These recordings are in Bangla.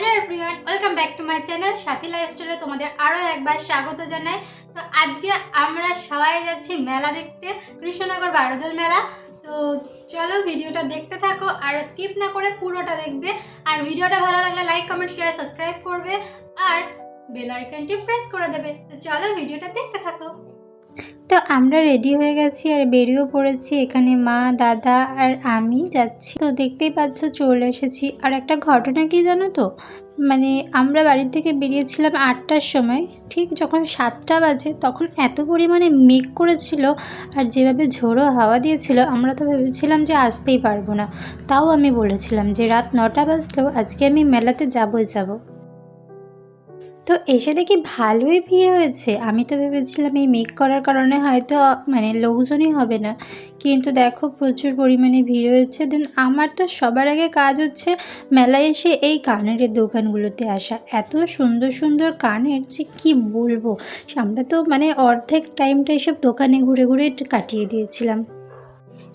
Hello everyone welcome back to my channel Sathi লাইফস্টাইলে তোমাদের আরও একবার স্বাগত জানাই। তো আজকে আমরা সবাই যাচ্ছি মেলা দেখতে, কৃষ্ণনগর বারোদল মেলা। তো চলো ভিডিওটা দেখতে থাকো আর স্কিপ না করে পুরোটা দেখবে। আর ভিডিওটা ভালো লাগলে লাইক কমেন্ট শেয়ার সাবস্ক্রাইব করবে। আর বেল আইকনটি প্রেস করে দেবে। তো চলো ভিডিওটা দেখতে থাকো। তো আমরা রেডি হয়ে গেছি আর বেরিয়েও পড়েছি। এখানে মা, দাদা আর আমি যাচ্ছি। তো দেখতেই পাচ্ছ চলে এসেছি। আর একটা ঘটনা কি জানো তো? মানে আমরা বাড়ির থেকে বেরিয়েছিলাম আটটার সময়। ঠিক যখন সাতটা বাজে তখন এত পরিমাণে মেঘ করেছিল আর যেভাবে ঝোড়ো হাওয়া দিয়েছিল, আমরা তো ভেবেছিলাম যে আসতেই পারব না। তাও আমি বলেছিলাম যে রাত নটা বাজলেও আজকে আমি মেলাতে যাবই যাব। তো এসে দেখি ভালোই ভিড় হয়েছে। আমি তো ভেবেছিলাম এই মেক করার কারণে হয়তো মানে লোকজনই হবে না। কিন্তু দেখো প্রচুর পরিমাণে ভিড় হয়েছে। দেন আমার তো সবার আগে কাজ হচ্ছে মেলায় এসে এই কানের দোকানগুলোতে আসা। এত সুন্দর সুন্দর কানের যে কি বলব? আমরা তো মানে অর্ধেক টাইমটা এসব দোকানে ঘুরে ঘুরে কাটিয়ে দিয়েছিলাম।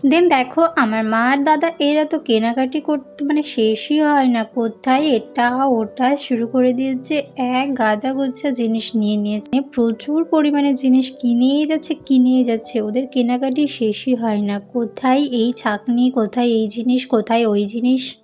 দেন দেখো, আমার মা আর দাদা, এরা তো কেনাকাটি করতে মানে শেষই হয় না। কোথায় এটা, ওটা শুরু করে দিয়েছে, এক গাদা গোছা জিনিস নিয়ে নিয়েছে। প্রচুর পরিমাণে জিনিস কিনেই যাচ্ছে কিনেই যাচ্ছে। ওদের কেনাকাটি শেষই হয় না। কোথায় এই ছাকনি, কোথায় এই জিনিস, কোথায় ওই জিনিস?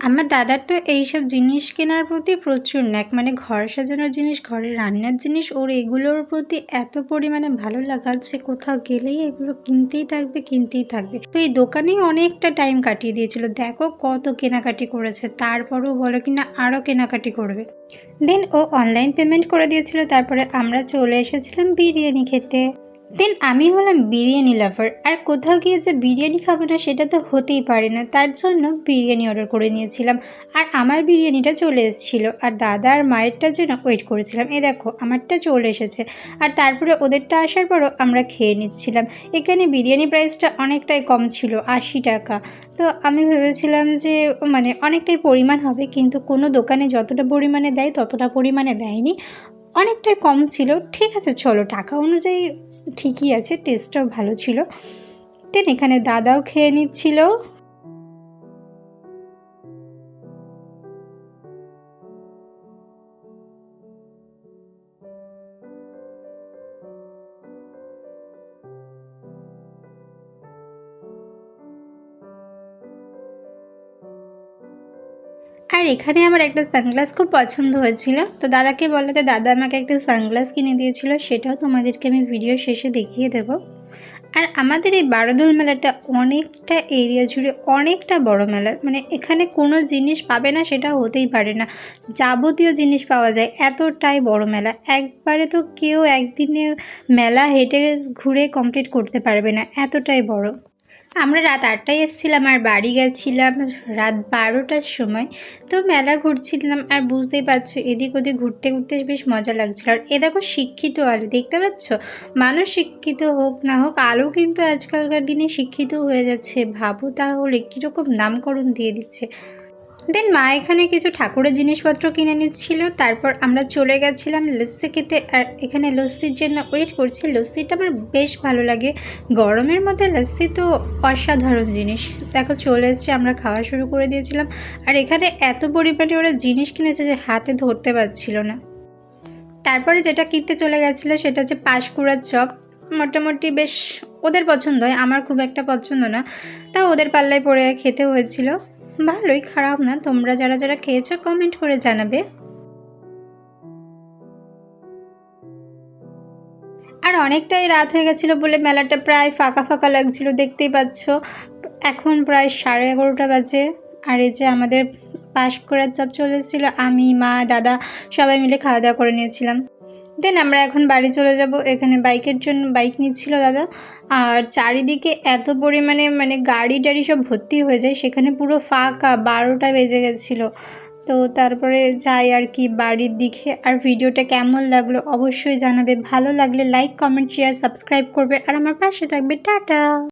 আমার দাদার তো এইসব জিনিস কেনার প্রতি প্রচুর ন্যাক মানে ঘর সাজানোর জিনিস ঘরে রান্নার জিনিস, ওর এগুলোর প্রতি এত পরিমাণে ভালো লাগাচ্ছে কোথাও গেলেই এগুলো কিনতেই থাকবে কিনতেই থাকবে। তো এই দোকানেই অনেকটা টাইম কাটিয়ে দিয়েছিল। দেখো কত কেনাকাটি করেছে, তারপরেও বলো কিনা আরও কেনাকাটি করবে। দেন ও অনলাইন পেমেন্ট করে দিয়েছিল, তারপরে আমরা চলে এসেছিলাম বিরিয়ানি খেতে। দেন আমি হলাম বিরিয়ানি লাভার আর কোথাও গিয়ে যে বিরিয়ানি খাব না সেটা তো হতেই পারে না। তার জন্য বিরিয়ানি অর্ডার করে নিয়েছিলাম, আর আমার বিরিয়ানিটা চলে এসেছিল, আর দাদা আর মায়েরটার জন্য ওয়েট করেছিলাম। এ দেখো, আমারটা চলে এসেছে, আর তারপরে ওদেরটা আসার পরও আমরা খেয়ে নিচ্ছিলাম। এখানে বিরিয়ানি প্রাইসটা অনেকটাই কম ছিল, আশি টাকা। তো আমি ভেবেছিলাম যে মানে অনেকটাই পরিমাণ হবে, কিন্তু কোনো দোকানে যতটা পরিমাণে দেয় ততটা পরিমাণে দেয়নি। অনেকটাই কম ছিল, ঠিক আছে চলো, টাকা অনুযায়ী ঠিকই আছে টেস্টটাও ভালো ছিল। দেন এখানে দাদাও খেয়ে নিচ্ছিল। আর এখানে আমার একটা সানগ্লাস খুব পছন্দ হয়েছিল। তো দাদাকে বলাতে দাদা আমাকে একটা সানগ্লাস কিনে দিয়েছিল, সেটাও তোমাদেরকে আমি ভিডিও শেষে দেখিয়ে দেব। আর আমাদের এই বারোদোল মেলাটা অনেকটা এরিয়া জুড়ে অনেকটা বড় মেলা। মানে এখানে কোনো জিনিস পাবে না সেটা হতেই পারে না। যাবতীয় জিনিস পাওয়া যায়, এতটাই বড় মেলা। একবারে তো কেউ একদিনে মেলা হেঁটে ঘুরে কমপ্লিট করতে পারবে না, এতটাই বড়। আমরা রাত আটটায় এসেছিলাম আর বাড়ি গেছিলাম রাত বারোটার সময়। তো মেলা ঘুরছিলাম আর বুঝতেই পারছ, এদিক ওদিক ঘুরতে ঘুরতে বেশ মজা লাগছিল। আর এ দেখো শিক্ষিত আলো, দেখতে পাচ্ছ? মানুষ শিক্ষিত হোক না হোক, আলো কিন্তু আজকালকার দিনে শিক্ষিত হয়ে যাচ্ছে। ভাবো তাহলে কীরকম নামকরণ দিয়ে দিচ্ছে। দেন মা এখানে কিছু ঠাকুরের জিনিসপত্র কিনে নিচ্ছিল। তারপর আমরা চলে গেছিলাম লস্যি খেতে আর এখানে লস্যির জন্য ওয়েট করছি। লস্যিটা আমার বেশ ভালো লাগে। গরমের মধ্যে লস্যি তো অসাধারণ জিনিস। দেখো চলে এসছে, আমরা খাওয়া শুরু করে দিয়েছিলাম। আর এখানে এত পরিমাণে ওরা জিনিস কিনেছে যে হাতে ধরতে পারছিল না। তারপরে যেটা কিনতে চলে গেছিল সেটা হচ্ছে পাঁশকুড়ার চপ। মোটামুটি বেশ ওদের পছন্দ হয়, আমার খুব একটা পছন্দ না। তা ওদের পাল্লায় পড়ে খেতে হয়েছিল। ভালোই খারাপ না। তোমরা যারা যারা খেয়েছো কমেন্ট করে জানাবে। আর অনেকটাই রাত হয়ে গেছিল বলে মেলাটা প্রায় ফাঁকা ফাঁকা লাগছিল, দেখতেই পাচ্ছ। এখন প্রায় সাড়ে এগারোটা বাজে। আর এই যে আমাদের পাশ করার চাপ চলেছিল আমি, মা, দাদা সবাই মিলে খাওয়া দাওয়া করে নিয়েছিলাম। দেন আমরা এখন বাড়ি চলে যাব। এখানে বাইকের জন্য, বাইক নিচ্ছিল দাদা। আর চারিদিকে এত পরিমাণে মানে গাড়ি টাড়ি সব ভর্তি হয়ে যায়, সেখানে পুরো ফাঁকা বারোটা বেজে গেছিল। তো তারপরে যাই আর কি বাড়ির দিকে। আর ভিডিওটা কেমন লাগল অবশ্যই জানাবে। ভালো লাগলে লাইক কমেন্ট শেয়ার সাবস্ক্রাইব করবে। আর আমার পাশে থাকবে টাটা।